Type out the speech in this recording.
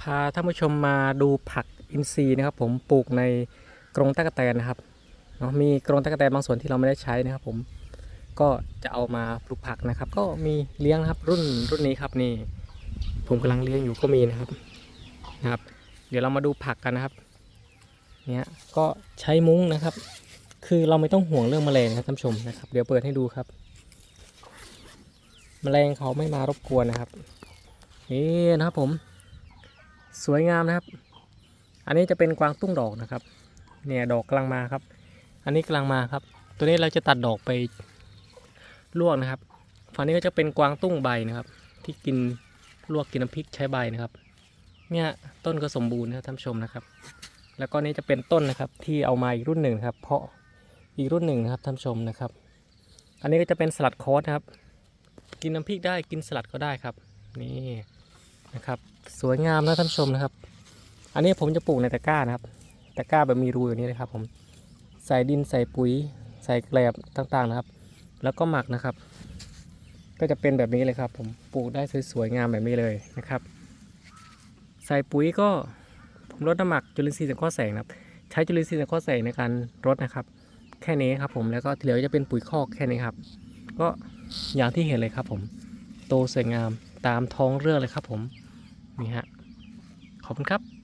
พาท่านผู้ชมมาดูผักอินทรีย์นะครับ ผมปลูกในกรงตั๊กแตนนะครับเนาะมีกรงตั๊กแตนบางส่วนที่เราไม่ได้ใช้นะครับ ผมก็จะเอามาปลูกผักนะครับ ก็มีเลี้ยงนะครับรุ่นรุ่นนี้ครับนี่ ผมกำลังเลี้ยงอยู่ก็มีนะครับนะครับ เดี๋ยวเรามาดูผักกันนะครับเนี่ยก็ใช้มุ้งนะครับ คือเราไม่ต้องห่วงเรื่องแมลงนะท่านผู้ชมนะครับ เดี๋ยวเปิดให้ดูครับ แมลงเขาไม่มารบกวนนะครับนี่นะครับผม สวยงามนะครับ อันนี้จะเป็นกวางตุ้งดอกนะครับ เนี่ยดอกกำลังมาครับ อันนี้กำลังมาครับ ตัวนี้เราจะตัดดอกไปลวกนะครับ ฝั่งนี้ก็จะเป็นกวางตุ้งใบนะครับ ที่กินลวกกินน้ำพริกใช้ใบนะครับ เนี่ยต้นก็สมบูรณ์นะครับท่านผู้ชมนะครับ แล้วก็นี่จะเป็นต้นนะครับที่เอามาอีกรุ่นหนึ่งครับ เพาะอีกรุ่นหนึ่งนะครับท่านผู้ชมนะครับ อันนี้ก็จะเป็นสลัดคอสนะครับ กินน้ำพริกได้กินสลัดก็ได้ครับ นี่ นะครับ สวยงามนะท่านผู้ชมนะครับ อันนี้ผมจะปลูกในตะกร้านะครับ ตะกร้าแบบมีรูอย่างนี้นะครับ ผมใส่ดินใส่ปุ๋ย ใส่แกลบต่างๆนะครับ แล้วก็หมักนะครับ ก็จะเป็นแบบนี้เลยครับ ผมปลูกได้สวยๆงามแบบนี้เลยนะครับ ใส่ปุ๋ยก็ผมลดน้ำหมักจุลินทรีย์สังเคราะห์แสงนะครับ ใช้จุลินทรีย์สังเคราะห์แสงในการรดนะครับ แค่นี้ครับผมแล้วก็ที่เหลือจะเป็นปุ๋ยคอกแค่นี้ครับ ก็อย่างที่เห็นเลยครับผม โตสวยงามตามท้องเรื่องเลยครับผม นี่ฮะ ขอบคุณครับ